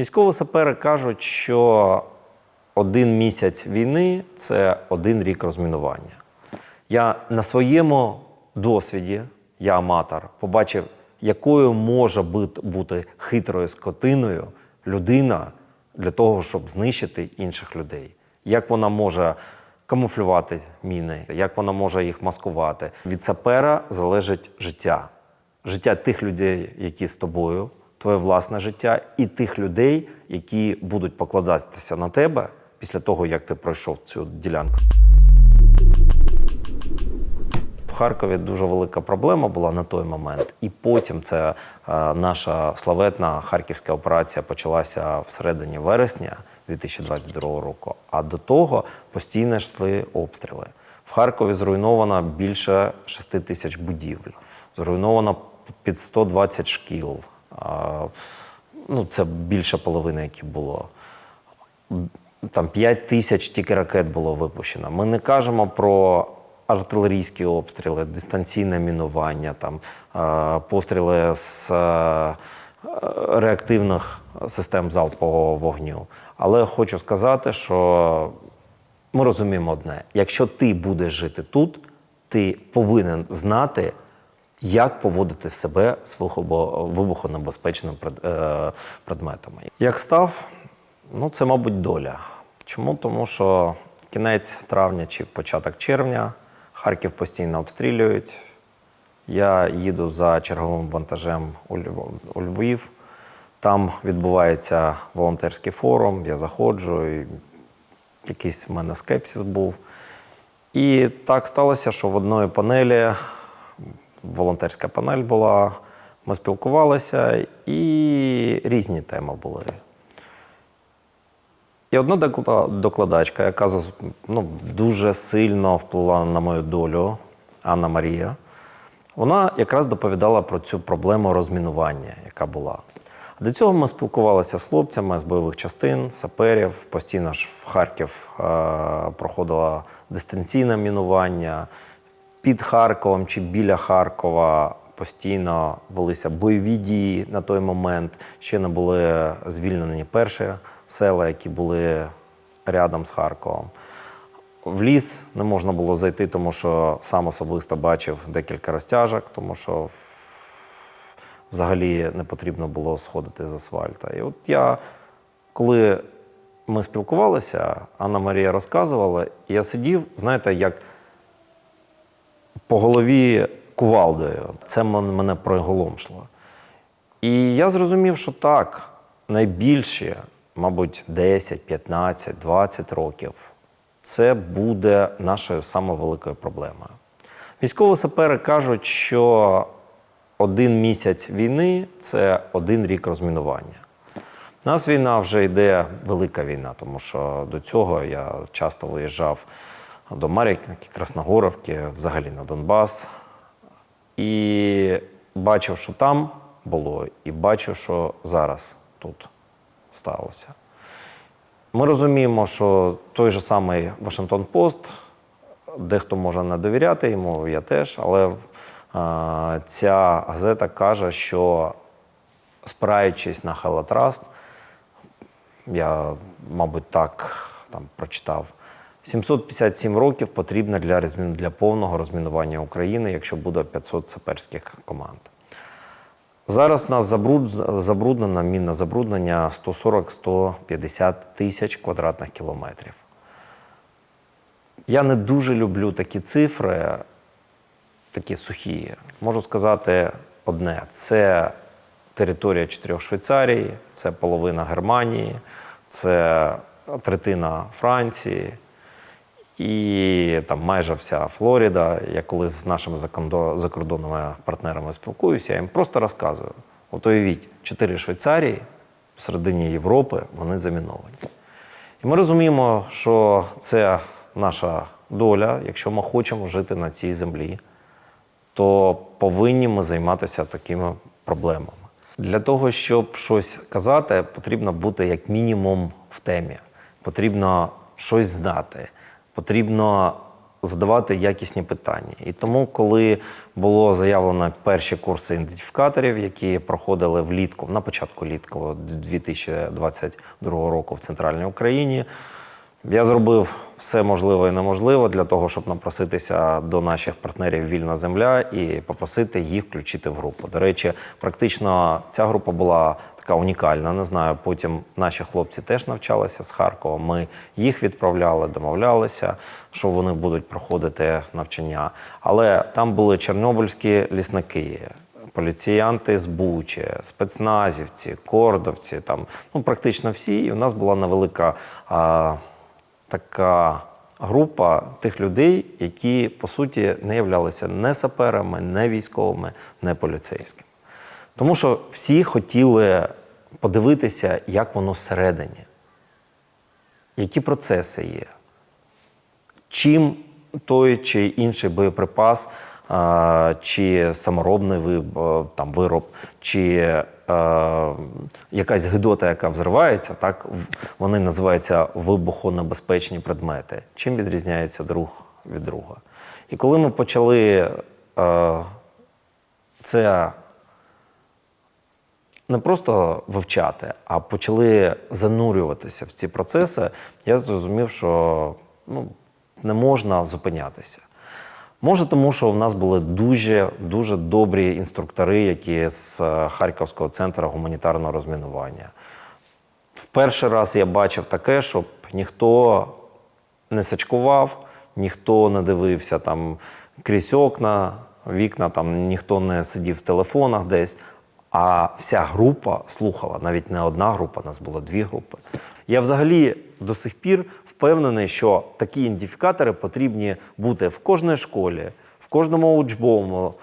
Військові сапери кажуть, що один місяць війни це один рік розмінування. Я на своєму досвіді, я аматор, побачив, якою може бути хитрою скотиною людина для того, щоб знищити інших людей. Як вона може камуфлювати міни, як вона може їх маскувати. Від сапера залежить життя. Життя тих людей, які з тобою, твоє власне життя, і тих людей, які будуть покладатися на тебе після того, як ти пройшов цю ділянку. В Харкові дуже велика проблема була на той момент, і потім це е, наша славетна харківська операція почалася всередині вересня 2022 року. А до того постійно йшли обстріли. В Харкові зруйновано більше 6 тисяч будівель, зруйновано під 120 шкіл. Ну, це більше половини, які було там 5 тисяч тільки ракет було випущено. Ми не кажемо про артилерійські обстріли, дистанційне мінування, там, е, постріли з е, реактивних систем залпового вогню. Але хочу сказати, що ми розуміємо одне: якщо ти будеш жити тут, ти повинен знати, як поводити себе з вибухонебезпечними е, предметами. Як став, ну це, мабуть, доля. Чому? Тому що кінець травня чи початок червня Харків постійно обстрілюють. Я їду за черговим вантажем у Львів. Там відбувається волонтерський форум, я заходжу, і якийсь в мене скепсис був. І так сталося, що в одної панелі волонтерська панель була. Ми спілкувалися, і різні теми були. І одна докладачка, яка ну, дуже сильно вплила на мою долю, Анна Марія, вона якраз доповідала про цю проблему розмінування, яка була. До цього ми спілкувалися з хлопцями з бойових частин, саперів. Постійно ж в Харків е, проходило дистанційне мінування. Під Харковом чи біля Харкова постійно велися бойові дії на той момент. Ще не були звільнені перші села, які були рядом з Харковом. В ліс не можна було зайти, тому що сам особисто бачив декілька розтяжок, тому що взагалі не потрібно було сходити з асфальта. І от я, коли ми спілкувалися, Анна Марія розказувала, я сидів, знаєте, як по голові кувалдою. Це мене приголомшло. І я зрозумів, що так, найбільше, мабуть, 10, 15, 20 років це буде нашою самою великою проблемою. Військові сапери кажуть, що один місяць війни це один рік розмінування. У нас війна вже йде велика війна, тому що до цього я часто виїжджав до Мар'їнки, Красногоровки, взагалі на Донбас. І бачив, що там було, і бачу, що зараз тут сталося. Ми розуміємо, що той же самий Вашингтон Пост, дехто може не довіряти йому, я теж, але е, ця газета каже, що спираючись на Хелатраст, я, мабуть, так там прочитав. 757 років потрібно для, для повного розмінування України, якщо буде 500 саперських команд. Зараз у нас забруд, забруднено мінне забруднення 140-150 тисяч квадратних кілометрів. Я не дуже люблю такі цифри, такі сухі. Можу сказати одне: це територія чотирьох Швейцарій, це половина Германії, це третина Франції і там майже вся Флоріда. Я коли з нашими закордонними партнерами спілкуюся, я їм просто розказую: от уявіть, чотири Швейцарії всередині Європи вони заміновані. І ми розуміємо, що це наша доля, якщо ми хочемо жити на цій землі, то повинні ми займатися такими проблемами. Для того, щоб щось казати, потрібно бути як мінімум в темі. Потрібно щось знати. Потрібно задавати якісні питання. І тому, коли було заявлено перші курси ідентифікаторів, які проходили влітку, на початку літку 2022 року в центральній Україні, я зробив все можливе і неможливе для того, щоб напроситися до наших партнерів Вільна земля і попросити їх включити в групу. До речі, практично ця група була така унікальна. Не знаю, потім наші хлопці теж навчалися з Харкова. Ми їх відправляли, домовлялися, що вони будуть проходити навчання. Але там були чорнобильські лісники. Поліціянти з Бучі, спецназівці, кордовці, там ну практично всі. І у нас була невелика а, така група тих людей, які по суті не являлися не саперами, не військовими, не поліцейськими. Тому що всі хотіли подивитися, як воно всередині, які процеси є, чим той чи інший боєприпас, чи саморобний е, там, вироб, чи е, якась гидота, яка взривається, так, вони називаються вибухонебезпечні предмети. Чим відрізняється друг від друга? І коли ми почали е, це не просто вивчати, а почали занурюватися в ці процеси, я зрозумів, що ну, не можна зупинятися. Може, тому що в нас були дуже дуже добрі інструктори, які з е, Харківського центру гуманітарного розмінування. В перший раз я бачив таке, щоб ніхто не сачкував, ніхто не дивився там крізь окна, вікна, там ніхто не сидів в телефонах десь. А вся група слухала, навіть не одна група, нас було дві групи. Я взагалі до сих пір впевнений, що такі ідентифікатори потрібні бути в кожній школі, в кожному учбовому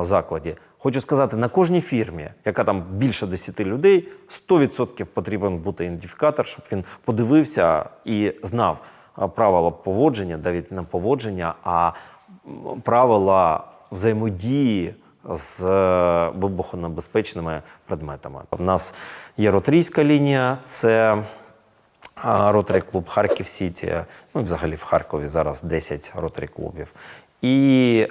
закладі. Хочу сказати, на кожній фірмі, яка там більше 10 людей, 100% потрібен бути ідентифікатор, щоб він подивився і знав правила поводження, навіть не поводження, а правила взаємодії з е, вибухонебезпечними предметами. У нас є ротрійська лінія, це Ротарі клуб Харків Сіті. Ну, і взагалі в Харкові зараз 10 ротарі клубів. І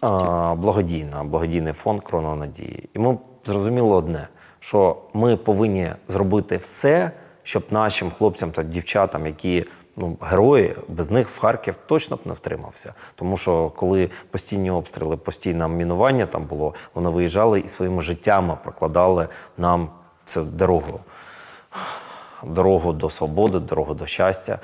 а, благодійна, благодійний фонд Крона Надії. І ми зрозуміли одне, що ми повинні зробити все, щоб нашим хлопцям та дівчатам, які ну, герої, без них в Харків точно б не втримався. Тому що коли постійні обстріли, постійне мінування там було, вони виїжджали і своїми життями прокладали нам цю дорогу дорогу до свободи, дорогу до щастя.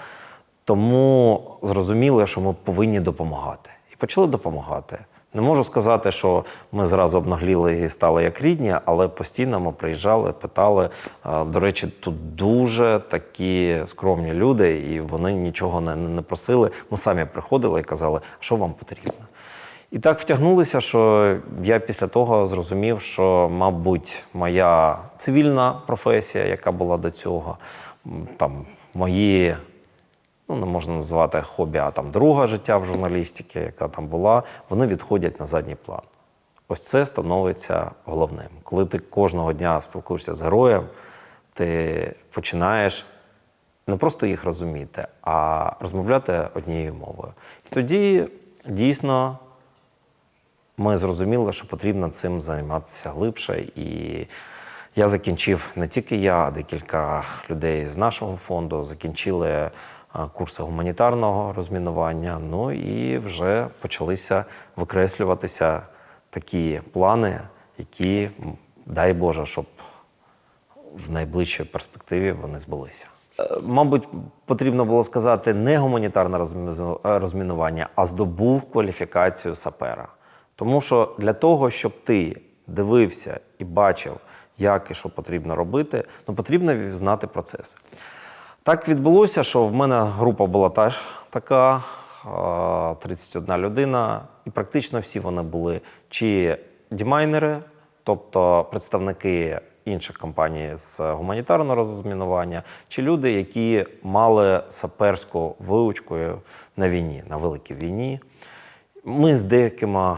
Тому зрозуміли, що ми повинні допомагати. І почали допомагати. Не можу сказати, що ми зразу обнагліли і стали як рідні, але постійно ми приїжджали, питали. До речі, тут дуже такі скромні люди, і вони нічого не просили. Ми самі приходили і казали, що вам потрібно. І так втягнулися, що я після того зрозумів, що, мабуть, моя цивільна професія, яка була до цього, там мої, ну не можна назвати хобі, а там друга життя в журналістиці, яка там була, вони відходять на задній план. Ось це становиться головним. Коли ти кожного дня спілкуєшся з героєм, ти починаєш не просто їх розуміти, а розмовляти однією мовою. І тоді дійсно ми зрозуміли, що потрібно цим займатися глибше. І я закінчив не тільки я, а декілька людей з нашого фонду закінчили курси гуманітарного розмінування. Ну і вже почалися викреслюватися такі плани, які, дай Боже, щоб в найближчій перспективі вони збулися. Е, Мабуть, потрібно було сказати не гуманітарне е, розмінування, а здобув кваліфікацію сапера. Тому що для того, щоб ти дивився і бачив, як і що потрібно робити, ну потрібно знати процеси. Так відбулося, що в мене група була та ж така, 31 людина, і практично всі вони були чи дімайнери, тобто представники інших компаній з гуманітарного розмінування, чи люди, які мали саперську виучку на війні, на великій війні. Ми з деякими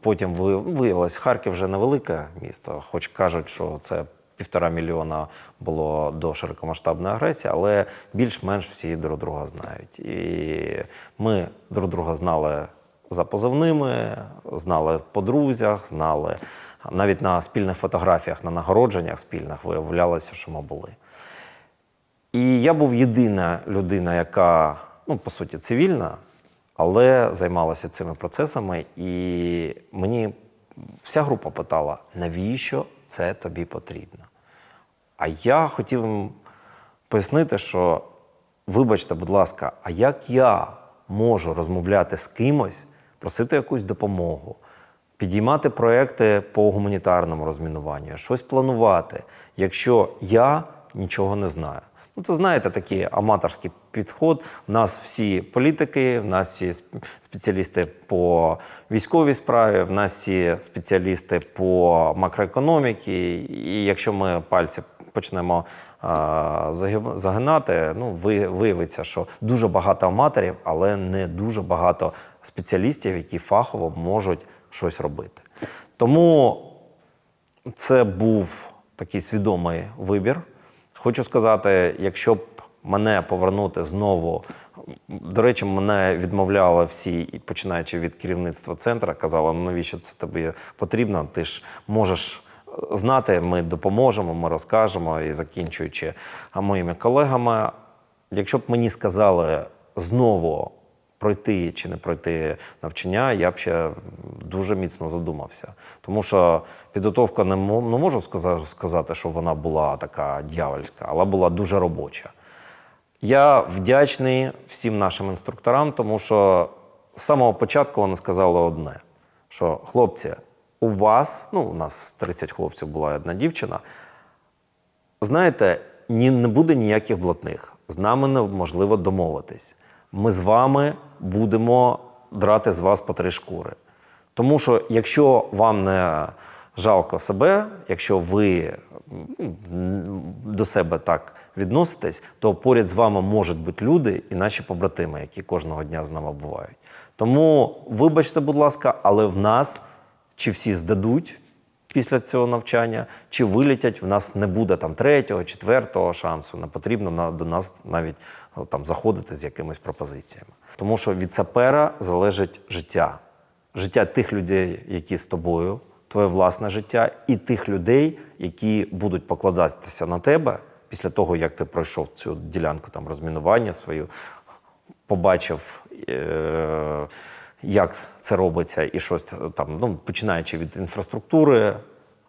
потім ви- виявилось, Харків вже невелике місто, хоч кажуть, що це півтора мільйона було до широкомасштабної агресії, але більш-менш всі друг друга знають. І ми друг друга знали за позивними, знали по друзях, знали навіть на спільних фотографіях, на нагородженнях спільних виявлялося, що ми були. І я був єдина людина, яка, ну, по суті, цивільна, але займалася цими процесами. І мені вся група питала, навіщо це тобі потрібно? А я хотів їм пояснити, що, вибачте, будь ласка, а як я можу розмовляти з кимось, просити якусь допомогу, підіймати проекти по гуманітарному розмінуванню, щось планувати, якщо я нічого не знаю? Ну, це знаєте, такий аматорський підход. У нас всі політики, в нас всі спеціалісти по військовій справі, в нас всі спеціалісти по макроекономіці. І якщо ми пальці почнемо а, загинати, ну ви- виявиться, що дуже багато аматорів, але не дуже багато спеціалістів, які фахово можуть щось робити. Тому це був такий свідомий вибір. Хочу сказати, якщо б мене повернути знову, до речі, мене відмовляли всі, починаючи від керівництва центру, казали, ну навіщо це тобі потрібно? Ти ж можеш знати, ми допоможемо, ми розкажемо і закінчуючи моїми колегами. Якщо б мені сказали знову пройти чи не пройти навчання, я б ще дуже міцно задумався. Тому що підготовка не, мо- можу сказати, що вона була така дьявольська, але була дуже робоча. Я вдячний всім нашим інструкторам, тому що з самого початку вони сказали одне: що хлопці, у вас, ну, у нас 30 хлопців була одна дівчина, знаєте, ні, не буде ніяких блатних. З нами неможливо домовитись. Ми з вами будемо драти з вас по три шкури. Тому що якщо вам не жалко себе, якщо ви до себе так відноситесь, то поряд з вами можуть бути люди і наші побратими, які кожного дня з нами бувають. Тому, вибачте, будь ласка, але в нас чи всі здадуть після цього навчання, чи вилітять, в нас не буде там третього, четвертого шансу. Не потрібно до нас навіть е, там заходити з якимись пропозиціями. Тому що від сапера залежить життя, життя тих людей, які з тобою, твоє власне життя, і тих людей, які будуть покладатися на тебе після того, як ти пройшов цю ділянку там розмінування свою, побачив, е- як це робиться, і щось там, ну, починаючи від інфраструктури,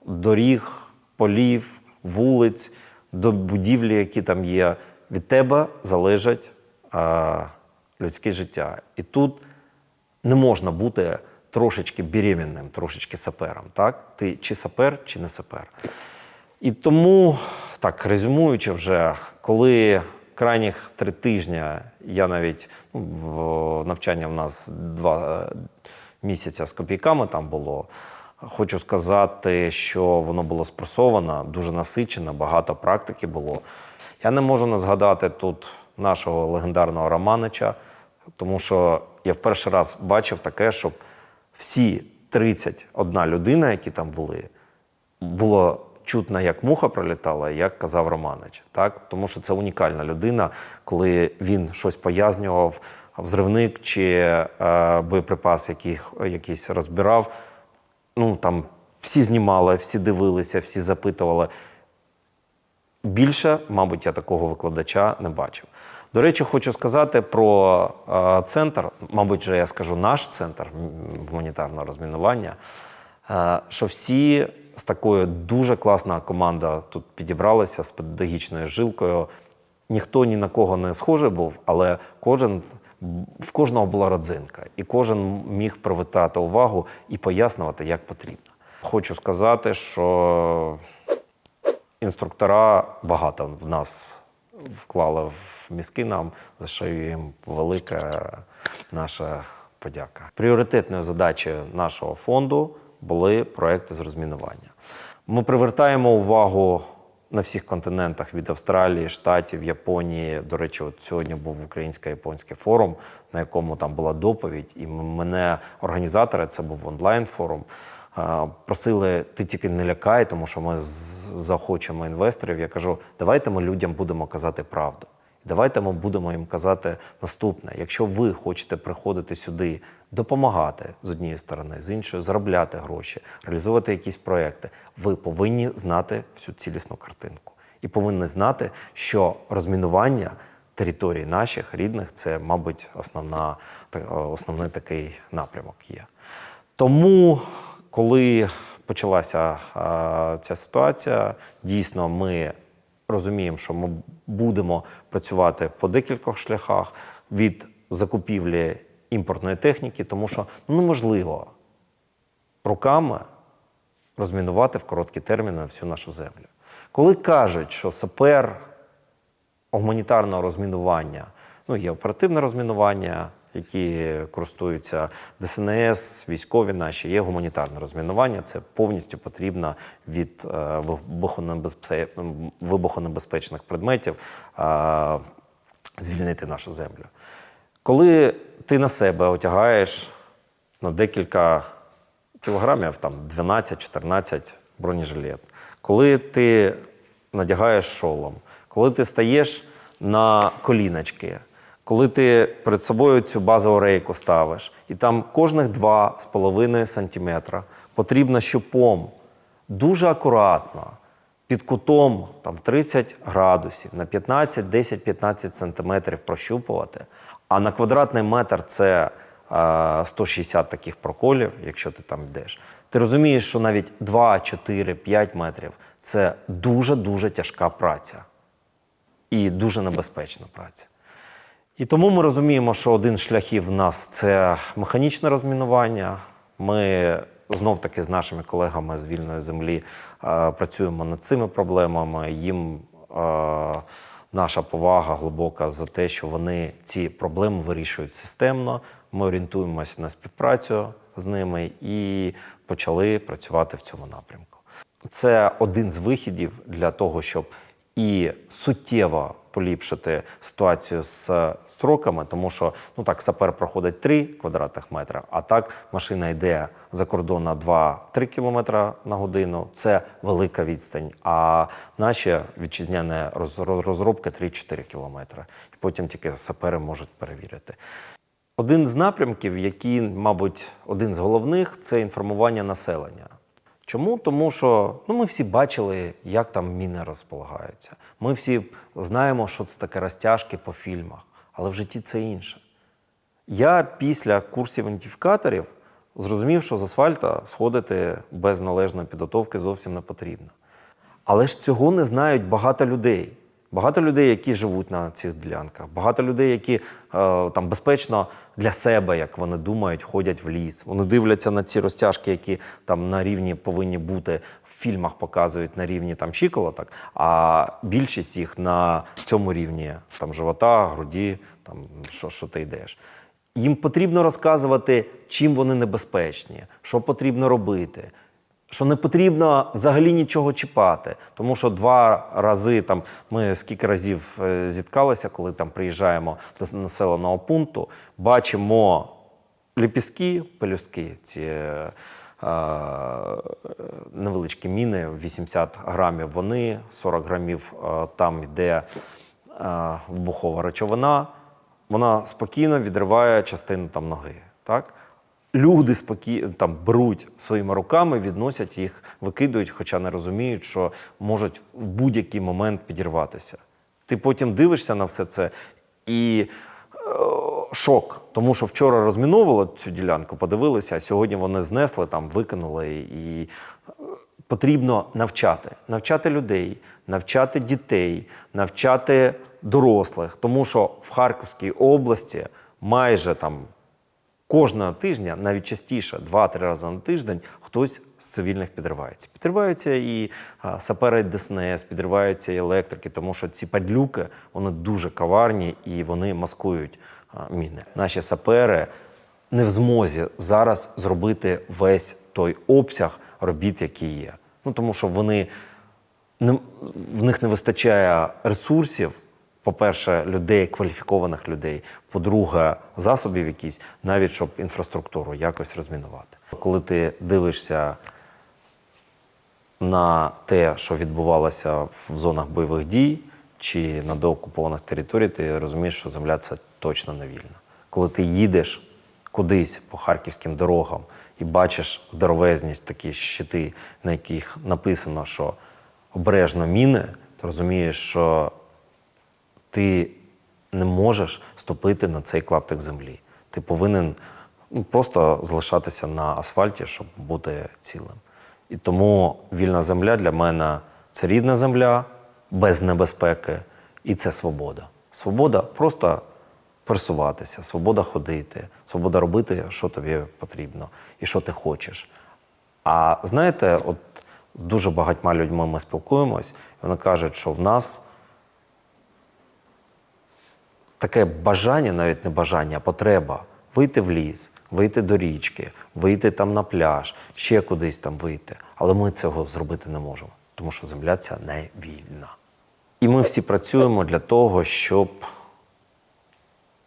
доріг, полів, вулиць, до будівлі, які там є, від тебе залежить е- людське життя. І тут не можна бути трошечки беременним, трошечки сапером. Так? Ти чи сапер, чи не сапер. І тому, так резюмуючи вже, коли крайніх три тижні я навіть ну, навчання в нас два е, місяця з копійками там було. Хочу сказати, що воно було спресовано, дуже насичено, багато практики було. Я не можу не згадати тут нашого легендарного Романича, тому що я в перший раз бачив таке, щоб всі 31 людина, які там були, було чутно, як муха пролітала, як казав Романич. Так? Тому що це унікальна людина, коли він щось пояснював, взривник чи е, боєприпас, яких, якийсь розбирав. Ну там всі знімали, всі дивилися, всі запитували. Більше, мабуть, я такого викладача не бачив. До речі, хочу сказати про е, центр, мабуть, вже я скажу наш центр гуманітарного розмінування, е, що всі з такою дуже класна команда тут підібралася з педагогічною жилкою. Ніхто ні на кого не схожий був, але кожен в кожного була родзинка, і кожен міг привертати увагу і пояснювати, як потрібно. Хочу сказати, що інструктора багато в нас вклали в мізки нам, за що їм велика наша подяка. Пріоритетною задачею нашого фонду були проекти з розмінування. Ми привертаємо увагу на всіх континентах від Австралії, Штатів, Японії. До речі, от сьогодні був українсько-японський форум, на якому там була доповідь, і мене організатори, це був онлайн-форум, е, просили, ти тільки не лякай, тому що ми захочемо інвесторів. Я кажу, давайте ми людям будемо казати правду. Давайте ми будемо їм казати наступне: якщо ви хочете приходити сюди, допомагати з однієї сторони, з іншої заробляти гроші, реалізовувати якісь проекти, ви повинні знати всю цілісну картинку і повинні знати, що розмінування територій наших рідних це, мабуть, основна, основний такий напрямок є. Тому, коли почалася а, ця ситуація, дійсно ми розуміємо, що ми будемо працювати по декількох шляхах від закупівлі імпортної техніки, тому що ну, неможливо руками розмінувати в короткі терміни всю нашу землю. Коли кажуть, що сапер гуманітарного розмінування, ну є оперативне розмінування, які користуються ДСНС, військові наші, є гуманітарне розмінування. Це повністю потрібно від е, вибухонебезпечних предметів е, звільнити нашу землю. Коли ти на себе одягаєш ну, декілька кілограмів, там 12-14 бронежилет, коли ти надягаєш шолом, коли ти стаєш на коліночки, коли ти перед собою цю базову рейку ставиш, і там кожних 2,5 сантиметра потрібно щупом дуже акуратно, під кутом там, 30 градусів на 15, 10-15 сантиметрів прощупувати, а на квадратний метр це е, 160 таких проколів, якщо ти там йдеш. Ти розумієш, що навіть 2, 4, 5 метрів це дуже-дуже тяжка праця і дуже небезпечна праця. І тому ми розуміємо, що один з шляхів в нас це механічне розмінування. Ми знов таки з нашими колегами з вільної землі е, працюємо над цими проблемами. Їм е, наша повага глибока за те, що вони ці проблеми вирішують системно. Ми орієнтуємося на співпрацю з ними і почали працювати в цьому напрямку. Це один з вихідів для того, щоб і суттєво поліпшити ситуацію з строками, тому що ну так сапер проходить 3 квадратних метри, а так машина йде за кордон на 2-3 кілометри на годину. Це велика відстань. А наші вітчизняні роз- роз- розробки 3-4 кілометри. І потім тільки сапери можуть перевірити. Один з напрямків, який, мабуть, один з головних, це інформування населення. Чому? Тому що ну, ми всі бачили, як там міни розполагаються. Ми всі знаємо, що це таке розтяжки по фільмах, але в житті це інше. Я після курсів ідентифікаторів зрозумів, що з асфальта сходити без належної підготовки зовсім не потрібно. Але ж цього не знають багато людей. Багато людей, які живуть на цих ділянках, багато людей, які е, там безпечно для себе, як вони думають, ходять в ліс. Вони дивляться на ці розтяжки, які там на рівні повинні бути в фільмах, показують на рівні там щиколоток, а більшість їх на цьому рівні там живота, груді, там що, що ти йдеш. Їм потрібно розказувати, чим вони небезпечні, що потрібно робити. Що не потрібно взагалі нічого чіпати, тому що два рази там ми скільки разів е, зіткалися, коли там приїжджаємо до населеного пункту, бачимо ліпістки, пелюстки, ці е, е, невеличкі міни, 80 грамів вони, 40 грамів там йде вибухова речовина, вона спокійно відриває частину там ноги. Так? Люди спокійно там беруть своїми руками, відносять їх, викидують, хоча не розуміють, що можуть в будь-який момент підірватися. Ти потім дивишся на все це і е, шок, тому що вчора розміновували цю ділянку, подивилися, а сьогодні вони знесли, там, викинули і е, потрібно навчати, навчати людей, навчати дітей, навчати дорослих, тому що в Харківській області майже там кожного тижня, навіть частіше, два-три рази на тиждень, хтось з цивільних підривається. Підриваються і сапери ДСНС, підриваються і електрики, тому що ці падлюки вони дуже коварні і вони маскують міни. Наші сапери не в змозі зараз зробити весь той обсяг робіт, який є. Ну тому що вони не, в них не вистачає ресурсів. По-перше, людей, кваліфікованих людей. По-друге, засобів якісь, навіть щоб інфраструктуру якось розмінувати. Коли ти дивишся на те, що відбувалося в зонах бойових дій чи на доокупованих територіях, ти розумієш, що земля це точно не вільна. Коли ти їдеш кудись по харківським дорогам і бачиш здоровезні такі щити, на яких написано, що обережно міни, ти розумієш, що ти не можеш ступити на цей клаптик землі. Ти повинен ну, просто залишатися на асфальті, щоб бути цілим. І тому вільна земля для мене це рідна земля без небезпеки, і це свобода. Свобода просто пересуватися, свобода ходити, свобода робити, що тобі потрібно і що ти хочеш. А знаєте, от дуже багатьма людьми ми спілкуємось, і вони кажуть, що в нас таке бажання, навіть не бажання, а потреба вийти в ліс, вийти до річки, вийти там на пляж, ще кудись там вийти. Але ми цього зробити не можемо, тому що земля ця не вільна. І ми всі працюємо для того, щоб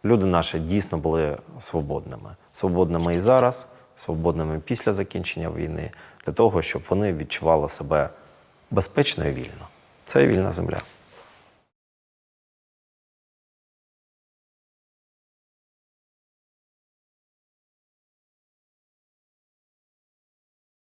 люди наші дійсно були свободними. Свободними і зараз, свободними після закінчення війни, для того, щоб вони відчували себе безпечно і вільно. Це вільна земля.